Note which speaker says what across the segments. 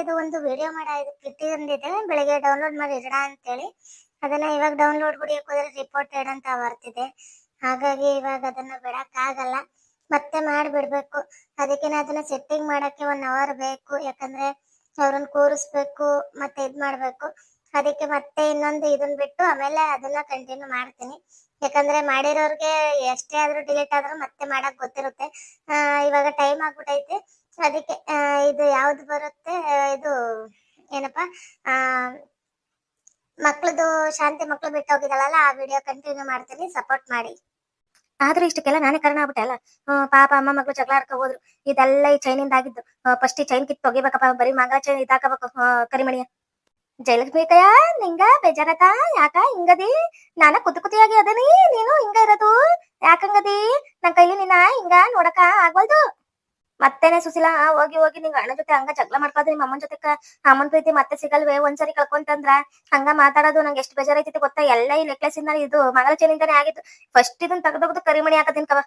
Speaker 1: ಇವತ್ತಿದು ಒಂದು ವಿಡಿಯೋ ಮಾಡಿ ಇಟ್ಟಿದ್ದೆ ಬೆಳಿಗ್ಗೆ ಡೌನ್ಲೋಡ್ ಮಾಡಿ ಅಂತ ಹೇಳಿ ಅದನ್ನ ಇವಾಗ ಡೌನ್ಲೋಡ್ ಗುಡಿಯಕ್ಕೆ ಹೋದ್ರೆ ರಿಪೋರ್ಟೆಡ್ ಅಂತ ಬರ್ತಿದೆ. ಹಾಗಾಗಿ ಇವಾಗ ಅದನ್ನ ಬಿಡಕ್ ಆಗಲ್ಲ. ಮತ್ತೆ ಮಾಡಿಬಿಡ್ಬೇಕು. ಅದಕ್ಕೆ ಅದನ್ನ ಸೆಟ್ಟಿಂಗ್ ಮಾಡಕ್ಕೆ ಒನ್ ಅವರ್ ಬೇಕು. ಯಾಕಂದ್ರೆ ಅವ್ರನ್ನ ಕೂರಿಸ್ಬೇಕು, ಮತ್ತೆ ಇದ್ ಮಾಡ್ಬೇಕು. ಅದಕ್ಕೆ ಮತ್ತೆ ಇನ್ನೊಂದು ಇದನ್ನ ಬಿಟ್ಟು ಆಮೇಲೆ ಅದನ್ನ ಕಂಟಿನ್ಯೂ ಮಾಡ್ತೀನಿ. ಯಾಕಂದ್ರೆ ಮಾಡಿರೋರ್ಗೆ ಎಷ್ಟೇ ಆದ್ರೂ ಡಿಲೀಟ್ ಆದ್ರೂ ಮತ್ತೆ ಮಾಡಕ್ ಗೊತ್ತಿರುತ್ತೆ. ಇವಾಗ ಟೈಮ್ ಆಗ್ಬಿಟ್ಟೈತೆ ಅದಕ್ಕೆ ಇದು ಯಾವ್ದು ಬರುತ್ತೆ, ಇದು, ಏನಪ್ಪಾ, ಆ, ಮಕ್ಳದು, ಶಾಂತಿ ಮಕ್ಳು ಬಿಟ್ಟು ಹೋಗಿದಾಳಲ್ಲ ಆ ವಿಡಿಯೋ ಕಂಟಿನ್ಯೂ ಮಾಡ್ತೀನಿ ಸಪೋರ್ಟ್ ಮಾಡಿ. ಆದ್ರೂ ಇಷ್ಟಕ್ಕೆಲ್ಲ ನಾನೇ ಕಾರಣ ಆಗ್ಬಿಟ್ಟೆ ಅಲ್ಲ. ಪಾಪ ಅಮ್ಮ ಮಗಳು ಜಗಳ ಆಡ್ಕೊ ಹೋದ್ರು. ಇದೆಲ್ಲ ಈ ಚೈನಿಂದ ಆಗಿದ್ದು. ಫಸ್ಟ್ ಈ ಚೈನ್ ಕಿತ್ತು ತೆಗಿಬೇಕಪ್ಪ, ಬರೀ ಮಂಗ ಚೈನ್ ಇದಾಕಬೇಕು ಕರಿಮಣಿಯ ಜೈಲಿಗೆ ಬೇಕಯ್ಯ ನಿಂಗ ಬೇಜಾರತ? ಯಾಕ ಹಿಂಗದಿ? ನಾನ ಕುತು ಕುತಿಯಾಗಿ ಅದನಿ? ನೀನು ಹಿಂಗ ಇರೋದು? ಯಾಕಂಗದಿ ನನ್ ಕೈಲಿ ನಿನ್ನ ಹಿಂಗ ನೋಡಕ ಆಗ್ವಲ್ದು. ಮತ್ತೇನೆ ಸುಶೀಲ ಹೋಗಿ ಹೋಗಿ ನಿಂಗ ಅಣ್ಣ ಜೊತೆ ಹಂಗ ಜಗಳ ಮಾಡ್ಕೊಳ್ತೀನಿ ನಿಮ್ಮ ಅಮ್ಮನ ಜೊತೆ ಅಮ್ಮನ್ ಪ್ರೀತಿ ಮತ್ತೆ ಸಿಗಲ್ವೇ? ಒಂದ್ಸರಿ ಕಳ್ಕೊಂತಂದ್ರ ಹಂಗ ಮಾತಾಡೋದು ನಂಗೆ ಎಷ್ಟು ಬೇಜಾರೈತಿ ಗೊತ್ತಾ? ಎಲ್ಲ ಈ ನೆಕ್ಲೆಸ್ ಇಂದ ಇದು ಮಗಳ ಚೈನಿಂದಾನೆ ಆಗಿತ್ತು. ಫಸ್ಟ್ ಇದನ್ನ ತೆಗೆದೋಗ್ದು ಕರಿಮಣಿ ಹಾಕತೀನಿ ಕವ.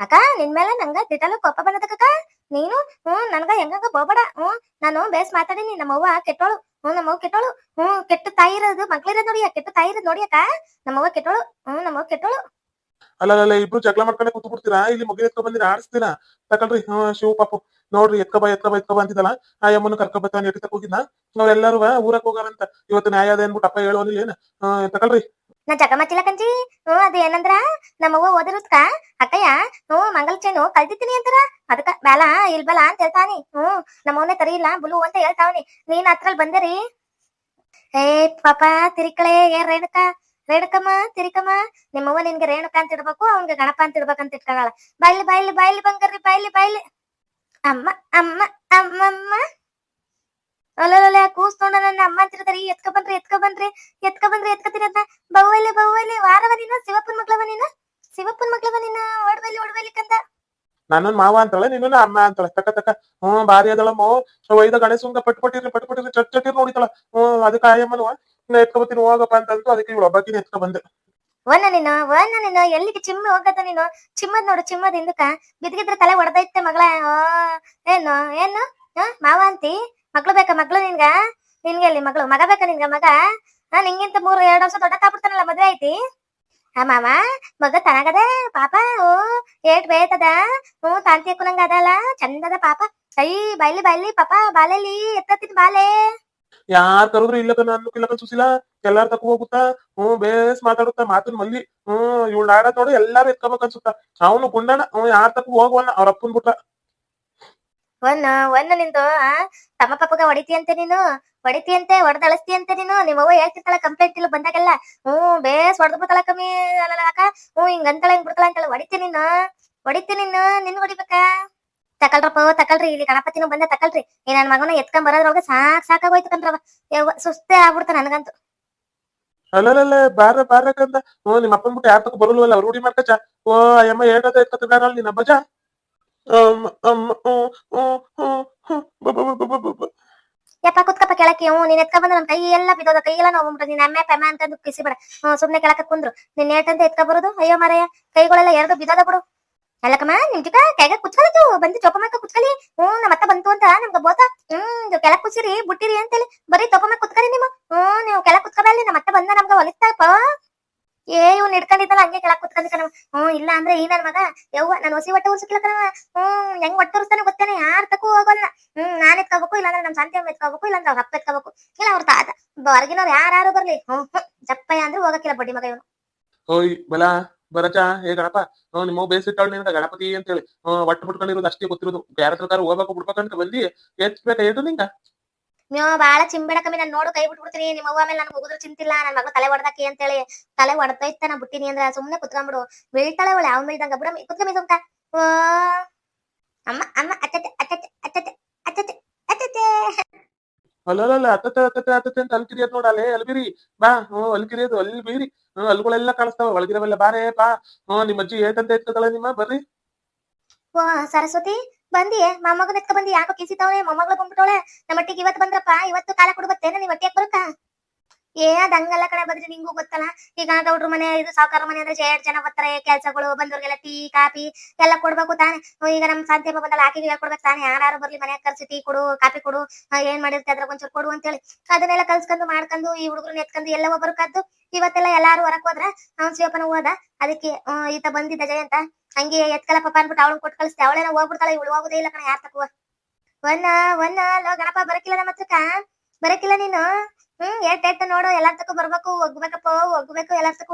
Speaker 1: ಅಕ್ಕ, ನಿನ್ ಮೇಲೆ ನಂಗ ದಿಟಲು ಕೋಪ ಬಂದದಕ್ಕ ನೀನು? ಹ್ಮ್, ನನ್ಗ ಹೆಂಗಂಗ ಬೋಬೇಡ? ಹ್ಮ್, ನಾನು ಬೇಸ್ ಮಾತಾಡೀನಿ, ನಮ್ಮವ್ವ ಕೆಟ್ಟೋಳು. ಹ್ಮ್, ನಮ್ಮವ್ವ ಕೆಟ್ಟೋಳು. ಹ್ಮ್, ಕೆಟ್ಟ ತಾಯಿ ಇರೋದು ಮಕ್ಳಿರೋದ್ ನೋಡಿ ಕೆಟ್ಟ ತಾಯಿ ಇರೋದ್ ನೋಡಿ ಅಕ್ಕ. ನಮ್ಮವ್ವ ಕೆಟ್ಟೋಳು. ಹ್ಮ್, ನಮ್ಮವ್ವ ಕೆಟ್ಟೋಳು.
Speaker 2: ಅಲ್ಲ ಇಬ್ರು ಜಗಳ ಮಾಡ್ಕೊಂಡೆ ಕೂತು ಬಿಡ್ತೀರಾ ಇಲ್ಲಿ ಮಗಿನ ಎತ್ಕೊ ಬಂದಿರ? ಆಡಿಸ್ತೀರಾ? ತಕೊಳ್ರಿ. ಶಿವ ಪಾಪು. ನೋಡ್ರಿ, ಎತ್ಕೊ ಬಾ ಎತ್ಕೊ ಬಾ ಅಂತಿದ್ದಲ್ಲ. ಆ ಯಮ್ಮನ ಕರ್ಕೊ ಬರ್ತಾನೆ ಎಟ್ಟಿ ಹೋಗಿದ್ನ? ಅವ್ರೆಲ್ಲರೂ ಊರಕ್ ಹೋಗಾರಂತ. ಇವತ್ತು ನ್ಯಾಯ ಅದ ಅನ್ಬಿಟ್ಟು ಅಪ್ಪ ಹೇಳೋ ಏನ? ತಕೊಳ್ರಿ.
Speaker 1: ನಾ ಜಗ ಮಚ್ಚಿಲ್ಲ ಕಂಜಿ. ಹ್ಮ್ ಅದು ಏನಂದ್ರ? ನಮ್ಮವ್ವ ಓದಿರುತ್ಕ ಅಕ್ಕಯ್ಯ ಹ್ಮ್ ಮಂಗಲ್ ಚೈನು ಕಲ್ತಿದ್ದೀನಿ ಅಂತಾರ. ಅದಕ್ಕ, ಬ್ಯಾಲ ಇಲ್ಬಲ ಅಂತ ಹೇಳ್ತಾನಿ ಹ್ಮ್ ನಮ್ಮವನೇ ಕರಿ ಇಲ್ಲ ಬುಲು ಅಂತ ಹೇಳ್ತಾವನಿ. ನೀನ್ ಹತ್ರಲ್ಲಿ ಬಂದಿರಿ? ಏ, ಪಾಪ, ತಿರಿಕಳೆ, ಏನ್ ರೇಣುಕ? ರೇಣುಕಮ್ಮ, ತಿರಿಕಮ್ಮ, ನಿಮ್ಮವ್ವ ನಿನ್ಗೆ ರೇಣುಕ ಅಂತ ಇಡ್ಬೇಕು, ಅವ್ನ್ಗೆ ಗಣಪ ಅಂತ ಇಡ್ಬೇಕಂತ ಇಟ್ಕೊಳ್ಳಲ್ಲ ಬಾಯ್ಲಿ ಬಾಯ್ಲಿ ಬಾಯ್ಲಿ ಬಂಗಾರಿ ಬಾಯ್ಲಿ ಬಾಯ್ಲಿ. ಅಮ್ಮ ಅಮ್ಮ, ಅಮ್ಮಮ್ಮ. ಅಲ್ಲಲ್ಲ ಕೂಸ್ಕೊಂಡ ನನ್ನ ಅಮ್ಮ ಅಂತಿರ್ತಾರಿ ಎತ್ಕ ಬನ್ರಿ ಎತ್ಕ ಬನ್ರಿ, ಎತ್ಕ ಬಂದ್ರಿ ಎತ್ಕತೀನಿ ಅಂತ. ಬವ್ವಲ್ಲಿ ಬವ್ವಲ್ಲಿ ವಾರವ ನೀನು, ಶಿವಪ್ಪನ ಮಕ್ಳವ ನೀನು? ಶಿವಪ್ಪನ ಮಕ್ಳವ ನೀನು? ಓಡ್ಬಲ್ಲಿ ಓಡ್ಬಲ್ಲಿ ಕಂದ.
Speaker 2: ನನ್ನನ್ ಮಾವ ಅಂತಾಳೆ ನಿನ್ನ ಅಮ್ಮ ಅಂತಾಳೆ. ತಕ ತಕ. ಹ್ಮ್ ಬಾರಿ ಅದಳಮ್ಮ. ಒಯ್ದ ಗಣೇಶ ಪಟ್ ಪಟ್ಟಿರ್ಲಿ ಪಟ್ ಪಟ್ಟಿರ್ಲಿ ಚಟ್ ಚಟ್ಟಿರ್ ನೋಡಿತಾಳ. ಹ್ಮ್ ಅದಕ್ಕೆ ಆಯಮ್ಮನವ ಎತ್ಕೊ ಬರ್ತೀನಿ ಹೋಗಪ್ಪ ಅಂತಂತು ಅದಕ್ಕೆ ಇವಳು ಒಬ್ಬಾಕಿನ ಎತ್ಕೊ ಬಂದೆ.
Speaker 1: ವನ್ನ ನೀನು ವನ್ನ ನೀನು ಎಲ್ಲಿಗೆ ಚಿಮ್ಮ ಹೋಗತ್ತ ನೀನು? ಚಿಮ್ಮದ್ ನೋಡು ಚಿಮ್ಮದ್ ಹಿಂದಕ್ಕ. ಬಿದ್ಗಿದ್ರ ತಲೆ ಹೊಡೆದೈತೆ ಮಗಳ. ಆ, ಏನು ಏನು? ಆ, ಮಾವ ಅಂತಿ ಮಕ್ಳು ಬೇಕಾ ಮಕ್ಳು ನಿನ್ಗ? ನಿನ್ಗೆ ಅಲ್ಲಿ ಮಗಳು ಮಗ ಬೇಕಾ ನಿನ್ಗ ಮಗ? ಹಾ ನಿಂಗಿಂತ ಮೂರು ಎರಡು ವರ್ಷ ದೊಡ್ಡ ತಾಬಿಡ್ತಾನಲ್ಲ ಮದ್ವೆ ಐತಿ ಆ ಮಾವ ಮಗ ತನಗದ ಪಾಪ. ಓ ಏಟ್ ಬೇತದ? ಹ್ಞೂ ತಾಂತಿ ಹಾಕೊಂಡಂಗ ಅದಲ್ಲ ಚಂದದ ಪಾಪ. ಐ ಬಾಯ್ಲಿ ಬಾಯ್ಲಿ ಪಾಪ ಬಾಲೆಲಿ ಎತ್ತತ್ತಿನ ಬಾಲೆ.
Speaker 2: ಯಾರ್ ಕರೆದ್ರು ಇಲ್ಲಕ ನಾನು ಇಲ್ಲಕ ಸುಸಿಲ ಎಲ್ಲಾರ್ ತಕ ಹೋಗುತ್ತಾ? ಹ್ಮ್, ಬೇಸ್ ಮಾತಾಡುತ್ತಾ, ಮಾತಿನ ಮಲ್ಲಿ. ಹ್ಮ್, ಇವಳ ಆಡ ನೋಡಿ ಎಲ್ಲಾರು ಎತ್ಕೋಬೇಕು ಅನ್ಸುತ್ತ. ಅವನು ಗುಂಡಣ ಅವ್ನು ಯಾರ ತಕ ಹೋಗವಲ್ಲ ಅವ್ರ ಅಪ್ಪನ್ ಬಿಟ್ಟ
Speaker 1: ಒನ್ನ ಒನ್ನ ನಿಂದು, ಆ? ತಮ್ಮ ಪಪ್ಪಗ ಹೊಡಿತಿ ಅಂತ ನೀನು? ಹೊಡಿತಿ ಅಂತೆ ಹೊಡೆದಳಿಸ್ತಿ ಅಂತ ನೀನು? ನಿಮ್ಮ ಅವ್ವ ಹೇಳ್ತಿರ್ತಾಳ ಕಂಪ್ಲೇಂಟ್ ಇಲ್ಲ ಬಂದಾಗೆಲ್ಲ. ಹ್ಮ್, ಬೇಸ್ ಹೊಡೆದ್ ಬಿಡ್ತಾಳ ಕಮ್ಮಿ ಅಲ್ಲ ಅಕ್ಕ ಹ್ಮ್, ಹಿಂಗ್ ಅಂತಳ, ಹಿಂಗ್ ಬಿಡ್ತಾಳ ಅಂತಳ. ಹೊಡಿತಿ ನೀನು? ಹೊಡಿತಿ ನೀನು? ನಿನ್ ಹೊಡಿಬೇಕಾ? ತಕಲ್ರಪ್ಪ ತಕಲ್ರಿ ಇಲ್ಲಿ ಗಣಪತಿನೂ ಬಂದ ತಕಲ್ರಿ ಈ ನನ್ ಮಗನ ಎತ್ಕೊಂಡ್ ಬರೋದ್ರೊಳಗೆ ಸಾಕ್ ಸಾಕಾಗೋಯ್ತು ಕಣ್ರವ. ಸುಸ್ತೇ ಆಗ್ಬಿಡ್ತ ನನ್ಗಂತೂ.
Speaker 2: ಅಲ್ಲಲ್ಲ ಬಾರ ಬಾರಕಂದ ಓ ನಿಮ್ಮ ಅಪ್ಪನ್ ಬಿಟ್ಟು ಯಾರ ತಕ ಬರಲ್ವಲ್ಲ ಅವ್ರು ರೂಢಿ ಮಾಡ್ಕಚ ಓ ಅಯ್ಯಮ್ಮ ಹೇಳದ ಎತ್ಕತ್ತಿದಾರ ನಿನ್ನ ಅಬ್ಬಜ? ಅಮ್ಮ ಅಮ್ಮ ಹ್ಮ್ ಹ್ಮ್ ಹ್ಮ್ ಹ್ಮ್ ಬ ಬ ಬ ಬ ಬ ಬ.
Speaker 1: ಯಪ್ಪ ಕುತ್ಕಪ್ಪ ಕೆಳಕ್ಕೆ. ಹ್ಞೂ ನೀನ್ ಎತ್ಕೊಂಡ್ ಬಂದ ನನ್ ಕೈ ಎಲ್ಲ ಬಿದ್ದೋದ. ಕೈ ಎಲ್ಲ ನೋವು ನಿನ್ನ ಅಮ್ಮ ಪೆಮ್ಮ ಅಂತಂದು ಕಿಸಿಬೇಡ ಹ್ಞೂ ಸುಮ್ನೆ ಕೆಳಕ ಕುಂದ್ರು. ನಿನ್ ಏಟಂತ ಎತ್ಕ ಬರೋದು? ಅಯ್ಯೋ ಮಾರಯ್ಯ ಕೈಗಳೆಲ್ಲ ಎರಡು ಬಿದ್ದೋದ ಬಿಡು. ಅಲ್ಲಕಮ್ಮ ನಿಮ್ ಜೊತೆ ಕೈಗ ಕುತ್ಕೊಳ್ತು ಬಂದು ಚೊಪ್ಪ ಮಕ್ಕ ಕುಚ್ಕಲಿ ಹ್ಮ್ ನಮ್ಮ ಅತ್ತ ಬಂತು ಅಂತ ನಮ್ಗ ಬೋತ, ಹ್ಮ್ ಕೆಳಗ್ ಕುಸಿರಿ ಬುಟ್ಟಿರಿ ಅಂತೇಳಿ ಬರೀ ತೊಪ್ಪ ಮಕ್ಕ ಕುತ್ಕರಿ ನಿಮ್ಮ ಹ್ಮ್, ನೀವು ಕೆಳಗ್ ಕುತ್ಕಬಲ್ಲಿ ನಮ್ಮ ಅತ್ತ ಬಂದ ನಮ್ಗ ಹೊಲಿಸ್ತಾಪ ಏ, ಇವ್ನ ಹಿಡ್ಕೊಂಡಿದ್ದಲ್ಲ ಹಂಗೆ ಕೆಳಗ್ ಕುತ್ಕೊಂಡಿ ಕಣವ ಹ್ಮ್, ಇಲ್ಲ ಅಂದ್ರೆ ಈ ನನ್ ಮಗ, ಯವ್ವ, ನಾನು ಹೊಸಿ ಹೊಟ್ಟೆ ಉರ್ಸಿಕ್ಲ ಕಣವ ಹ್ಮ್, ಹೆಂಗ್ ಹೊಟ್ಟೆ ಉರ್ಸ್ತಾನೆ ಗೊತ್ತೇನೆ, ಯಾರ ತಕ್ಕೂ ಹೋಗೋಲ್ಲ ಹ್ಮ್, ನಾನ್ ಎತ್ಕೋಬೇಕು, ಇಲ್ಲಾಂದ್ರೆ ನಮ್ ಶಾಂತಿ ಅಮ್ಮ ಎತ್ಕೋಬೇಕು, ಇಲ್ಲಾಂದ್ರೆ ಅವ್ರ ಅಪ್ಪ ಎತ್ಕೋಬೇಕು. ಇಲ್ಲ, ಅವ್ರ ತಾತ ಹೊರಗಿನವ್ರು ಯಾರು ಬರ್ಲಿ. ಹ್ಮ್ ಜಪ್ಪಯ್ಯ ಅಂದ್ರೆ ಹೋಗಕ್ಕಿಲ್ಲ ಬಡ್ಡಿ ಮಗ ಇವನು.
Speaker 2: ಓಯ್ ಬಲ. ಬರಚ, ಏ ಗಣಪ, ಹ್ಮ್, ನಿಮ್ಮ ಬೇಸಿಟ್ಟಾಳು ನಿನ್ಗ ಗಣಪತಿ ಅಂತೇಳಿ. ಹ್ಮ್ ಒಟ್ಟು ಬಿಟ್ಕೊಂಡಿರೋದು ಅಷ್ಟೇ ಗೊತ್ತಿರೋದು. ಯಾರ ಹತ್ರ ಹೋಗ್ಬೇಕು ಬಿಡ್ಬೇಕಂತ ಬಂದಿ ಎತ್ಬೇಕ ಏಟು ನಿಂಗ?
Speaker 1: ನೀವು ಬಾಳ ಚಿಂಬೇಡ ಕಮ್ಮಿ, ನಾನು ನೋಡು, ಕೈ ಬಿಟ್ಬಿಡ್ತೀನಿ. ನಿಮ್ಮ ಅವ್ವ ಮೇಲೆ ನನ್ಗೆ ಹೋಗುದ್ರು ಚಿಂತಿಲ್ಲ, ನನ್ ಮಗ ತಲೆ ಹೊಡೆದಾಕಿ ಅಂತೇಳಿ. ತಲೆ ಹೊಡೆದೈತ ನಾ ಬಿಟ್ಟಿನಿ ಅಂದ್ರೆ ಸುಮ್ನೆ ಕುತ್ಕೊಂಡ್ಬಿಡು ಬೀಳ್ತಾಳೆ ಅವಳು ಯಾವ ಮೇಲ್ದಂಗ ಬಿಡ ಕುತ್ಕೊಂಬಿ ಸುಮ್ಕ. ಓ ಅಮ್ಮ ಅಮ್ಮ ಅತ್ತತೆ ಅತ್ತತೆ ಅತ್ತತೆ ಅತ್ತತೆ ಅತ್ತತೆ
Speaker 2: ಅಲ್ಲಲ್ಲ ಅತ್ತತೆ ಅತ್ತತೆ ಅತ್ತತೆ ಅಂತ ಅಲ್ಕಿರಿಯದ್ ನೋಡಲೆ ಅಲ್ಬಿರಿ ಬಾ ಹ್ಮ್ ಅಲ್ಕಿರಿಯದು, ಅಲ್ಲಿ ಬೀರಿ. ಹ್ಮ್ ಅಲ್ಗಳೆಲ್ಲ ಕಾಣಿಸ್ತಾವ, ಒಳಗಿರವೆಲ್ಲ ಬಾರೇ, ಬಾ. ಹ್ಮ್ ನಿಮ್ಮ ಅಜ್ಜಿ ಏತಂತ ಎತ್ಕೊತಾಳೆ ನಿಮ್ಮ? ಬರ್ರಿ.
Speaker 1: ವಾ ಸರಸ್ವತಿ ಬಂದಿ ಮೊಮ್ಮಗನ ಬಂದಿ? ಯಾಕೋ ಕಿಸಿತಾವಳೆ ಮೊಮ್ಮಗಳು ಬಂದ್ಬಿಟ್ಟವಳೆ? ನಮ್ಮ ಇವತ್ತು ಬಂದ್ರಪ್ಪ? ಇವತ್ತು ಕಾಲ ಕೊಡ್ಬತ್ತೇನ? ನೀವ್ ಒಟ್ಟಿಗೆ ಬರುತ್ತಾ? ಏ ಅದ್ ಹಂಗಲ್ಲ ಕಡೆ ಬದ್ರಿ ನಿಂಗೂ ಗೊತ್ತಲ್ಲ? ಈಗ ಗೌಡ್ರ ಮನೆ, ಇದು ಸಾವುಕಾರ ಮನೆ ಅಂದ್ರೆ ಎರಡ್ ಜನ ಬರ್ತಾರೆ, ಕೆಲ್ಸಗಳು, ಬಂದವ್ರಿಗೆಲ್ಲ ಟೀ, ಕಾಫಿ ಎಲ್ಲ ಕೊಡ್ಬೇಕು ತಾನೆ. ಈಗ ನಮ್ ಸಾಧ್ಯ ಬಂದಲ್ಲ ಆಕೆಗೆ ಹೇಳ್ಕೊಡ್ಬೇಕು ತಾನೆ. ಯಾರು ಬರ್ಲಿ ಮನೆ ಕರ್ಸಿ ಟೀ ಕೊಡು, ಕಾಫಿ ಕೊಡು ಏನ್ ಮಾಡಿರ್ತೆ ಅದ್ರ ಒಂಚೂರು ಕೊಡು ಅಂತೇಳಿ. ಅದನ್ನೆಲ್ಲ ಕಲ್ಸ್ಕೊಂಡು ಮಾಡ್ಕೊಂಡು ಈ ಹುಡುಗರು ಎತ್ಕೊಂಡು ಎಲ್ಲ ಒಬ್ಬರು ಕದ್ದು, ಇವತ್ತೆಲ್ಲ ಎಲ್ಲಾರು ಹೊರಕ್ ಹೋದ್ರ ಅವ್ನ್ ಶಿವಪ್ಪನ ಹೋದ. ಅದಕ್ಕೆ ಈತ ಬಂದಿದ್ದ ಜಯಂತ. ಹಂಗೆ ಎತ್ಕಲ ಪಪ್ಪ ಅನ್ಬಿಟ್ಟು ಅವಳು ಕೊಟ್ಟು ಕಳಿಸ್ತೆ ಅವಳೇನ ಹೋಗ್ಬಿಡ್ತಾಳೆ, ಇವಳು ಹೋಗುದೇ ಇಲ್ಲ ಕಣ ಯಾರ ತಕ್ಕುವ ಒನ್ನ ಒನ್ನ ಲೋ, ಗಣಪ, ಬರಕಿಲ್ಲ ನಮ್ಮ ಹತ್ರಕ್ಕ. ಬರಕಿಲ್ಲ ನೀನು. ಹ್ಮ್ ಎಟ್ ಎಟ್ ನೋಡು ಎಲ್ಲಾರ್ ತಕ ಬರ್ಬೇಕು ಒಗ್ಬೇಕಪ್ಪ ಒಗ್ಬೇಕು ಎಲ್ಲಾರ್ ತಕ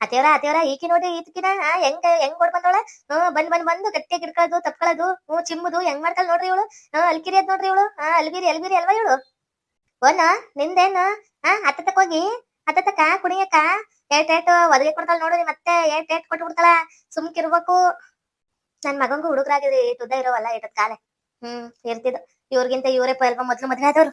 Speaker 1: ಅತಿಯವರ ಅತಿಯವರ ಈಕಿ ನೋಡಿ ಈತಕಿನ ಆ, ಹೆಂಗ್ ಹೆಂಗ್ ಕೊಡ್ ಬಂದವಳ? ಹ್ಮ್ ಬಂದ್ ಬಂದ್ ಬಂದು ಗಟ್ಟಿಯಾಗಿ ಇಡ್ಕೊಳ್ಳೋದು ತಪ್ಕೊಳ್ಳೋದು ಹ್ಮ್ ಚಿಮ್ಮುದು ಹೆಂಗ್ ಮಾಡ್ತಾಳ ನೋಡ್ರಿ ಇವಳು? ಹ್ಮ್ ಅಲ್ಕಿರಿ ಅದ್ ನೋಡ್ರಿ ಇವಳು? ಹಾ ಅಲ್ಬಿರಿ ಅಲ್ಬಿರಿ ಅಲ್ವಾ ಇವಳು? ಒನ್ನ ನಿಂದೇನು? ಹಾ ತಕ ಹೋಗಿ ತಕ ಕುಣಿಯಕ ಏಟ್ ಏಟ್ ಒದಗಿ ಕೊಡ್ತಾಳ ನೋಡು ನೀ ಮತ್ತೆ ಏಟ್ ಏಟ್ ಕೊಟ್ಟು ಬಿಡ್ತಾಳ ಸುಮ್ಕಿರ್ಬೇಕು ನನ್ ಮಗಂಗೂ ಹುಡುಗರಾಗಿದೆ ಉದ್ದ ಇರೋವಲ್ಲ ಏಟದ್ ಕಾಲೆ. ಹ್ಮ್ ಇರ್ತಿದ್ ಇವ್ರಿಗಿಂತ ಇವರೇ ಅಲ್ಪ ಮೊದ್ಲು ಮದ್ವೆ ಆದವ್ರು.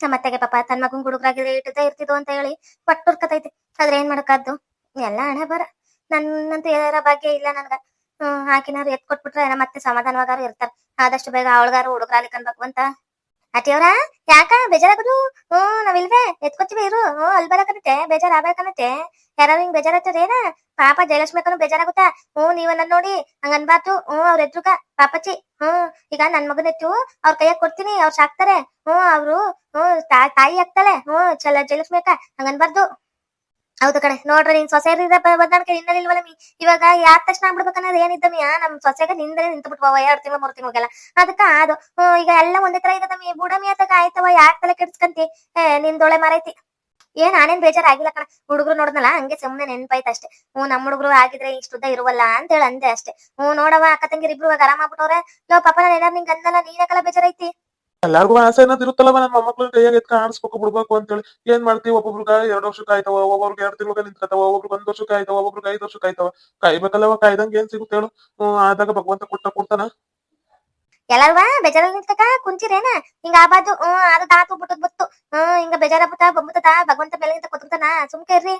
Speaker 1: ನಮ್ಮ ಅತ್ತೆಗೆ ಪಾಪ ತನ್ನ ಮಗನ್ ಹುಡುಗರಾಗಿದೆ ಇಟ್ಟದೇ ಇರ್ತಿದ್ವು ಅಂತ ಹೇಳಿ ಪಟ್ಟುರ್ಕತೈತಿ. ಆದ್ರೆ ಏನ್ ಮಾಡಕಾದ್ದು? ಎಲ್ಲ ಹಣೆ ಬರ. ನನ್ನಂತೂ ಯಾರ ಭಾಗ್ಯ ಇಲ್ಲ ನನ್ಗ. ಹ್ಮ್ ಹಾಕಿನಾರು ಎತ್ ಕೊಟ್ಬಿಟ್ರೆ ಮತ್ತೆ ಸಮಾಧಾನವಾಗಾರು ಇರ್ತಾರ. ಆದಷ್ಟು ಬೇಗ ಅವಳಗಾರು ಹುಡುಗರಾಲಿ ಕನ್ಬೇಕು ಅಂತ ಅಟಿಯವ್ರ ಯಾಕ? ಬೇಜಾರಾಗುದು? ಹ್ಮ್ ನಾವಿಲ್ವೇ. ಎತ್ಕೊತೀವಿ ಇರು. ಹ್ಮ್ ಅಲ್ಲಿ ಬರಕತ್ತೆ ಬೇಜಾರ್ ಆಗ್ಬೇಕನ್ನತ್ತೆ ಯಾರು ಹಿಂಗ್ ಬೇಜಾರಾಗ್ತದೇನ ಪಾಪ ಜಯಲಕ್ಷ್ಮಿ ಬೇಜಾರಾಗುತ್ತಾ? ಹ್ಮ್ ನೀವ ನನ್ ನೋಡಿ ಹಂಗ ಅನ್ಬಾರ್ದು ಹ್ಮ್ ಅವ್ರ ಎದ್ರುಗ ಪಾಪಚ್ಚಿ. ಹ್ಮ್, ಈಗ ನನ್ ಮಗನೆತ್ತು ಅವ್ರ ಕೈಯಾಗ ಕೊಡ್ತೀನಿ, ಅವ್ರು ಸಾಕ್ತಾರೆ. ಹ್ಮ್ ಅವ್ರು ಹ್ಮ್ ತಾಯಿ ಆಗ್ತಾಳೆ. ಹ್ಮ್ ಚಲ ಜಯಲಕ್ಷ್ಮಿ ಅಕ್ಕ ಹೌದ ಕಣೆ, ನೋಡ್ರಿ, ನಿನ್ ಸೊಸೆ ಬದಲಾಣಿಕೆ ನಿನ್ನಲಿಲ್ವಲ್ಲ ಮೀ? ಇವಾಗ ಯಾರ ತಕ್ಷಣ ಆಗ್ಬಿಡ್ಬೇಕನ್ನೋದು ಆ? ನಮ್ ಸೊಸೆಗ ನಿಂದನೆ ನಿಂತು ಬಿಟ್ವ ಎರಡ್ ತಿಂಗಳು, ಮೂರ್ ತಿಂಗಳಿಗೆಲ್ಲ ಅದಕ್ಕ ಅದು ಈಗ ಎಲ್ಲ ಒಂದೇ ತರ ಇದ್ದದಮ್ಮಿ ಬುಡಮಿ ಆತಕ ಆಯ್ತವ ಯಾಕ್ ತಲೆ ಕೆಡ್ಸ್ಕಂತಿ? ನಿಂದೊಳೆ ಮರೈತಿ ಏನ್ ನಾನೇನ್ ಬೇಜಾರಾಗಿಲ್ಲ ಕಣ. ಹುಡುಗರು ನೋಡ್ದಲ್ಲ ಹಂಗೆ ಸುಮ್ನೆ ನೆನ್ಪಾಯ್ತು ಅಷ್ಟೇ. ಹ್ಞೂ ನಮ್ಮ ಹುಡುಗರು ಆಗಿದ್ರೆ ಇಷ್ಟುದ್ದ ಇರುವಲ್ಲ ಅಂತ ಹೇಳಿ ಅಂದೆ ಅಷ್ಟೇ. ಹ್ಞೂ ನೋಡವ ಅಕ್ಕ ತಂಗಿರ್ ಇಬ್ರು ಇವಾಗ ಆರಾಮ ಆಗ್ಬಿಟ್ಟವ್ರೆ ಲೋ, ಪಾಪ, ನಾನು ಏನಾರು ನಿಂಗೆ ಅಂದಲ್ಲ ಬೇಜಾರ್ ಬೇಜಾರೈತಿ
Speaker 2: ಎಲ್ಲಾರ್ಗು ಆಸೆ ಅನ್ನೋದು ಇರುತ್ತಲ್ಲವ ನನ್ನ ಮಕ್ಳು ಕೈಯಾಗ ಎತ್ಕ ಆಡಿಸ್ಬೇಕು, ಬಿಡ್ಬೇಕು ಅಂತೇಳಿ. ಏನ್ ಮಾಡ್ತೀವಿ ಒಬ್ಬೊಬ್ರಿಗೆ ಎರಡ್ ವರ್ಷಕ್ಕೆ ಆಯ್ತವ ಒಬ್ಬೊಬ್ರಿಗೆ ಎರಡ್ ತಿಂಗಳಿಗೆ ನಿಂತ್ಕತಾವ ಒಬ್ಬೊಬ್ರಿಗೆ ಒಂದ್ ವರ್ಷಕ್ಕೆ ಆಯ್ತವ ಒಬ್ಬೊಬ್ರಿಗೆ ಐದ್ ವರ್ಷಕ್ಕೆ ಆಯ್ತವ ಕಾಯ್ಬೇಕಲ್ಲವ ಕಾಯ್ದಂಗ ಏನ್ ಸಿಗುತ್ತೆ ಹೇಳು. ಆದಾಗ ಭಗವಂತ ಕೊಟ್ಟ ಕೊಡ್ತಾನ.
Speaker 1: ಎಲ್ಲಾರ್ವಾ ಬೇಜಾರಲ್ಲಿ ನಿಂತಕ ಕುಂಚಿರೇನ ಹಿಂಗ ಆಬಾದು ಹ್ಮ್, ಅದು ತಾತು ಬಿಟ್ಟದ್ ಬತ್ತು. ಹ್ಮ್, ಹಿಂಗ ಬೇಜಾರಾಗ್ಬಿಟ್ಟ ಬಂದ್ಬಿಟ್ಟದ ಭಗವಂತ ಮೇಲೆ ನಿಂತ ಕೂತ್ಬಿಡ್ತಾನ ಸುಮ್ಕೆ ಇರ್ರಿ.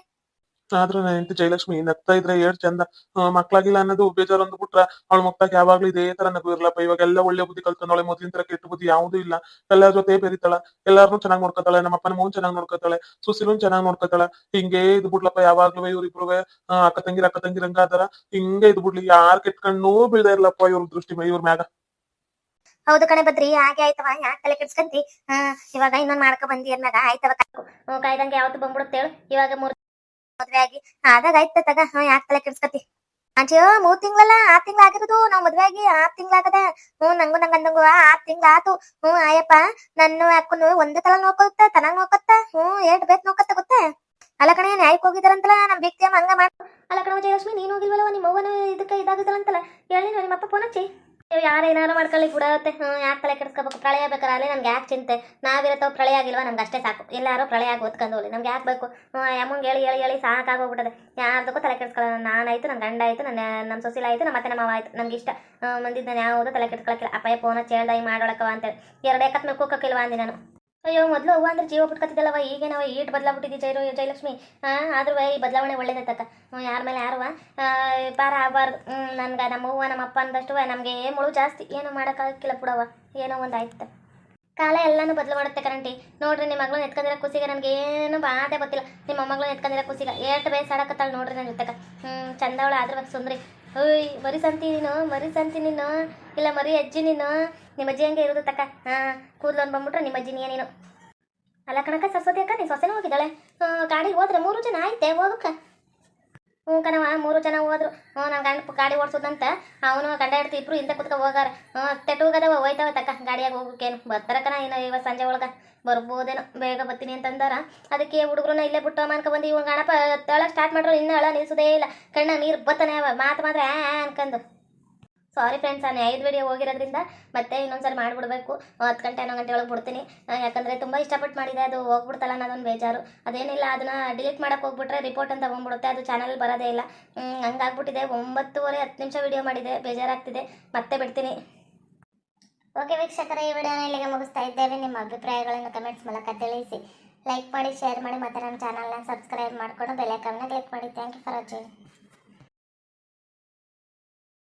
Speaker 2: ಆದ್ರೆ ನಾ ಹೆಂಡತಿ ಜಯಲಕ್ಷ್ಮಿ ನಗ್ತಾ ಇದ್ರೆ ಏಟ್ ಚಂದ. ಮಕ್ಕಳಾಗಿಲ್ಲ ಮಕ್ಳಾಗಿಲ್ಲ ಅನ್ನೋದು ಬೇಜಾರ್ ಅಂದ್ ಬಿಟ್ರ ಅವಳ ಮಕ್ಳಾಗ ಯಾವಾಗ್ಲೂ ಇದೇ ತರ ನಗು ಇರ್ಲಪ್ಪ. ಇವಾಗೆಲ್ಲ ಒಳ್ಳೆ ಬುದ್ಧಿ ಕಲ್ತಾಳೆ ಮೊದ್ಲಿನ ತರ ಕೆಟ್ಟ ಬುದ್ಧಿ ಯಾವ್ದು ಇಲ್ಲ. ಎಲ್ಲಾರ ಜೊತೆ ಬೆರಿತಾಳ. ಎಲ್ಲಾರ್ನು ಚೆನ್ನಾಗ್ ನೋಡ್ಕೊತಾಳೆ. ನಮ್ಮ ಅಪ್ಪನ ಮೌನ್ ಚೆನ್ನಾಗ್ ನೋಡ್ಕೊತಾಳೆ. ಸುಸಿಲುನ್ ಚೆನ್ನಾಗ್ ನೋಡ್ಕೊತಾಳೆ. ಹಿಂಗೇ ಇದ್ ಬಿಡ್ಲಪ್ಪ ಯಾವಾಗ್ಲೂ ಇವ್ರಿಬ್ರು ಅಕ್ಕ ತಂಗಿರ ಅಕ್ಕ ತಂಗಿರ ಹಂಗಾದಾರ ಹಿಂಗೇ ಇದ್ ಬಿಡ್ಲಿ. ಯಾರ್ ಕೆಟ್ಟ ಕಣ್ಣೂ ಬೀಳ್ದ ಇರ್ಲಪ್ಪ ಇವ್ರ ದೃಷ್ಟಿ ಇವ್ರ ಮ್ಯಾಗ.
Speaker 1: ಹೌದು ಕಣೆ ಬದ್ರಿ ಹಾಗೆ ಆಯ್ತವ ಯಾಕೆ ತಲೆ ಕೆಡ್ಸ್ಕಂತಿ? ಹಾ, ಇವಾಗ ಇನ್ನೊಂದ್ ಮಾಡ್ಕೊ ಬಂದಿ ಅಂದಾಗ ಆಯ್ತವ ಹ್ಮ್ ಕಾಯ್ದಂಗೆ ಯಾವತ್ತು ಬಂದ್ಬಿಡುತ್ತೇಳು ಇವಾಗ ಮೂರ್ ಮದ್ವೆ ಆಗಿ. ಆದಾಗ ಆಯ್ತ ತಗ. ಯಾಕ ಯಾಕೆ ತಲೆ ಕೆಡ್ಸ್ಕತಿ? ಅಂಚೆಯೋ ಮೂರ್ ತಿಂಗಳಲ್ಲ, ಆರ್ ತಿಂಗ್ಳ ಆಗಿರೋದು. ನಾವ್ ಮದ್ವೆ ಆಗಿ ಆರ್ ತಿಂಗ್ಳಾಗದ ಹ್ಮ್ ನಂಗು ನಂಗ ಅಂದಂಗು ಆರ್ ತಿಂಗ್ಳ ಆತು. ಹ್ಮ್ ಆಯಪ್ಪ, ನನ್ನ ಅಕ್ಕನು ಒಂದೇ ತಲ ನೋಡ್ಕೊತ್ತ ತನಗ್ ನೋಕತ್ತ. ಹ್ಮ್ ಎರಡ್ ಬೇಕ್ ನೋಡ್ಕೊತ ಗೊತ್ತಾ? ಅಲ್ಲ ಕಣೆ, ನ್ಯಾಯಕ್ಕೆ ಹೋಗಿದಾರಂತಲ್ಲ, ನಮ್ ಬಿಕ್ತಿಯಮ್ಮ ಹಂಗ ಮಾಡ್ ಅಲ್ಲ ಕಣ ಜಯಲಕ್ಷ್ಮಿ ನೀನ್ ಹೋಗಿಲ್ವಲ್ಲ ನಿಮ್ಮ ಅವ್ವನ ಇದಕ್ಕೆ ಇದಾಗಿದ್ದಳಂತಲ್ಲ. ಹೇಳಿ ನಿಮ್ಮ ಅಪ್ಪ ಫೋನ್ ಹಚ್ಚಿ. ಯಾರೇನಾರು ಮಾಡ್ಕೊಳ್ಳಿ ಬಿಡತ್ತೆ? ಹ್ಞೂ ಯಾಕೆ ತಲೆ ಕೆಡಿಸ್ಕೋಬೇಕು? ಪ್ರಳಯ ಬೇಕಾರೆ ಅಲ್ಲಿ ನನ್ಗೆ ಯಾಕೆ ಚಿಂತೆ? ನಾವಿರತ್ತೋ ಪ್ರಳಯ ಆಗಿಲ್ವಾ? ನಮ್ಗೆ ಅಷ್ಟೇ ಸಾಕು. ಎಲ್ಲಾರು ಪ್ರಳಯ ಆಗಿ ಓದ್ಕೊಂಡು ಹೋಗ್ಲಿ. ನಮ್ಗೆ ಯಾಕೆ ಬೇಕು? ಹ್ಮ್ ಅಮ್ಮಂಗೆ ಹೇಳಿ ಹೇಳಿ ಹೇಳಿ ಸಾಕಾಗೋಗ್ಬಿಟ್ಟದೆ. ಯಾರ್ದಕ್ಕೂ ತಲೆ ಕೆಡಿಸ್ಕೊಳ್ಳೋಣ ನಾನಾಯ್ತು ನನ್ನ ಗಂಡ ಆಯ್ತು ನನ್ನ ನಮ್ಮ ಸೊಸಿಲ ಆಯ್ತು ನಮ್ಮ ಮತ್ತೆ ನಮ್ಮ ಮಾವ ಆಯ್ತು. ನಮ್ಗೆ ಇಷ್ಟ. ಮಂದಿದ್ದು ಯಾವುದೂ ತಲೆ ಕೆಡಿಸ್ಕೊಳಕ್ಕಿಲ್ಲ. ಅಪ್ಪಯ್ಯ ಫೋನ ಚೇಳ್ದಾಗಿ ಮಾಡೋಳಕ್ಕವ ಅಂತೇಳಿ. ಎರಡು ಕತ್ತನ ಮೇಲೆ ಅಂದಿ ನಾನು. ಅಯ್ಯೋ, ಮೊದಲು ಅವ್ವ ಅಂದ್ರೆ ಜೀವ ಬಿಟ್ಕೊತಿದ್ದಲ್ಲವ ಈಗ ನಾವು ಈಟ್ ಬದಲಾಗ್ಬಿಟ್ಟಿದ್ದಿ ಜೈರು, ಜಯಲಕ್ಷ್ಮಿ. ಹಾಂ ಆದ್ರೂ ಈ ಬದಲಾವಣೆ ಒಳ್ಳೇದೈತಕ್ಕ ಯಾರ ಮೇಲೆ ಯಾರುವ ಪಾರ ಆಗಬಾರ್ದು. ನನ್ಗೆ ನಮ್ಮ ಹೂವು ನಮ್ಮ ಅಪ್ಪ ಅಂದಷ್ಟು ನಮಗೆ ಮುಳು ಜಾಸ್ತಿ. ಏನು ಮಾಡೋಕ್ಕಾಗಕ್ಕಿಲ್ಲ ಬಿಡವ ಏನೋ ಒಂದು ಆಯ್ತು ಕಾಲ ಎಲ್ಲಾನು ಬದಲು ಮಾಡುತ್ತೆ ಕರಂಟಿ. ನೋಡ್ರಿ ನಿಮ್ಮ ಮಗಳು ಎತ್ಕೊಂಡಿರೋ ಖುಷಿಗೆ ನನಗೆ ಏನು ಬಾಧೆ ಗೊತ್ತಿಲ್ಲ ನಿಮ್ಮ ಮಗಳು ಎತ್ಕೊಂಡಿರೋ ಖುಷಿಗೆ ಏಟ್ ಬೇಸಾಡಕತ್ತಾಳ ನೋಡ್ರಿ ನನ್ನ ಜೊತೆಗೆ. ಹ್ಞೂ ಚಂದವಳ ಆದ್ರ ಸುಂದ್ರಿ. ಓಯ್, ಮರಿ ಸಂತಿ ನೀನು, ಮರಿ ಸಂತಿ ನೀನು, ಇಲ್ಲ ಮರಿ ಅಜ್ಜಿ ನೀನು, ನಿಮ್ಮ ಅಜ್ಜಿ ಹಂಗೆ ಇರೋದು ತಕ್ಕ ಹಾಂ ಕೂದಲು ಅಂದ್ಬಂದ್ಬಿಟ್ರೆ ನಿಮ್ಮ ಅಜ್ಜಿ ನೀನು. ಅಲ್ಲ ಕಣಕ ಸರಸ್ವತಿ ಅಕ್ಕ ನೀ ಸೊಸೆನೂ ಹೋಗಿದ್ದಾಳೆ. ಗಾಡಿಗೆ ಹೋದ್ರೆ ಮೂರು ಜನ ಆಯ್ತೆ, ಹೋಗಕ್ಕ. ಹ್ಞೂ ಕಣವ ಮೂರು ಜನ ಹೋದ್ರು. ಹ್ಞೂ ನಾನು ಗಂಡ ಗಾಡಿ ಓಡಿಸೋದಂತ. ಅವನು ಗಂಡ ಹಿಡ್ತು ಇಬ್ರು ಹಿಂದೆ ಕುತ್ಕೊ ಹೋಗಾರ. ಹ್ಞೂ ತೆಟುಗದವ ಹೋಯ್ತವ ತಕ್ಕ, ಗಾಡಿಯಾಗ ಹೋಗಕ್ಕೇನು ಬರ್ತಾರಕ್ಕನ ಏನೋ ಇವತ್ತು ಸಂಜೆ ಒಳಗೆ. ಬರ್ಬೋದೇನೋ, ಬೇಗ ಬರ್ತೀನಿ ಅಂತಂದಾರ. ಅದಕ್ಕೆ ಹುಡುಗರನ್ನ ಇಲ್ಲೇ ಬಿಟ್ಟು ಅನ್ಕೊ ಬಂದು ಇವಾಗ ಗಣಪ ತಳ ಸ್ಟಾರ್ಟ್ ಮಾಡ್ರು, ಇನ್ನೂ ಅಳ ನಿಲ್ಸೋದೇ ಇಲ್ಲ. ಕಣ್ಣ, ನೀರು ಬತ್ತಾನೆ ಮಾತು ಮಾತ್ರ ಅನ್ಕಂದು. ಸಾರಿ ಫ್ರೆಂಡ್ಸ್ ನಾನು ಐದು ವಿಡಿಯೋ ಹೋಗಿರೋದ್ರಿಂದ ಮತ್ತೆ ಇನ್ನೊಂದ್ಸರಿ ಮಾಡಿಬಿಡ್ಬೇಕು. ಹತ್ತು ಗಂಟೆ, ಹನ್ನೊಂದು ಗಂಟೆ ಒಳಗೆ ಬಿಡ್ತೀನಿ. ಯಾಕಂದರೆ ತುಂಬ ಇಷ್ಟಪಟ್ಟು ಮಾಡಿದೆ. ಅದು ಹೋಗ್ಬಿಡ್ತಲ್ಲ ಅನ್ನೋದೊಂದು ಬೇಜಾರು. ಅದೇನಿಲ್ಲ, ಅದನ್ನ ಡಿಲೀಟ್ ಮಾಡೋಕೆ ಹೋಗ್ಬಿಟ್ರೆ ರಿಪೋರ್ಟ್ ಅಂತ ಬಂದ್ಬಿಡುತ್ತೆ. ಅದು ಚಾನಲ್ ಬರೋದೇ ಇಲ್ಲ. ಹಂಗಾಗ್ಬಿಟ್ಟಿದೆ. ಒಂಬತ್ತುವರೆ, ಹತ್ತು ನಿಮಿಷ ವಿಡಿಯೋ ಮಾಡಿದೆ. ಬೇಜಾರಾಗ್ತಿದೆ. ಮತ್ತೆ ಬಿಡ್ತೀನಿ. ಓಕೆ ವೀಕ್ಷಕರ, ಈ ವಿಡಿಯೋನ ಇಲ್ಲಿಗೆ ಮುಗಿಸ್ತಾ ಇದ್ದೇವೆ ನಿಮ್ಮ ಅಭಿಪ್ರಾಯಗಳನ್ನು ಕಮೆಂಟ್ಸ್ ಮೂಲಕ ತಿಳಿಸಿ. ಲೈಕ್ ಮಾಡಿ ಶೇರ್ ಮಾಡಿ, ಮತ್ತೆ ನಮ್ಮ ಚಾನಲ್ನ ಸಬ್ಸ್ಕ್ರೈಬ್ ಮಾಡಿಕೊಂಡು ಬೆಲೆ ಕ್ಲಿಕ್ ಮಾಡಿ. Thank you for watching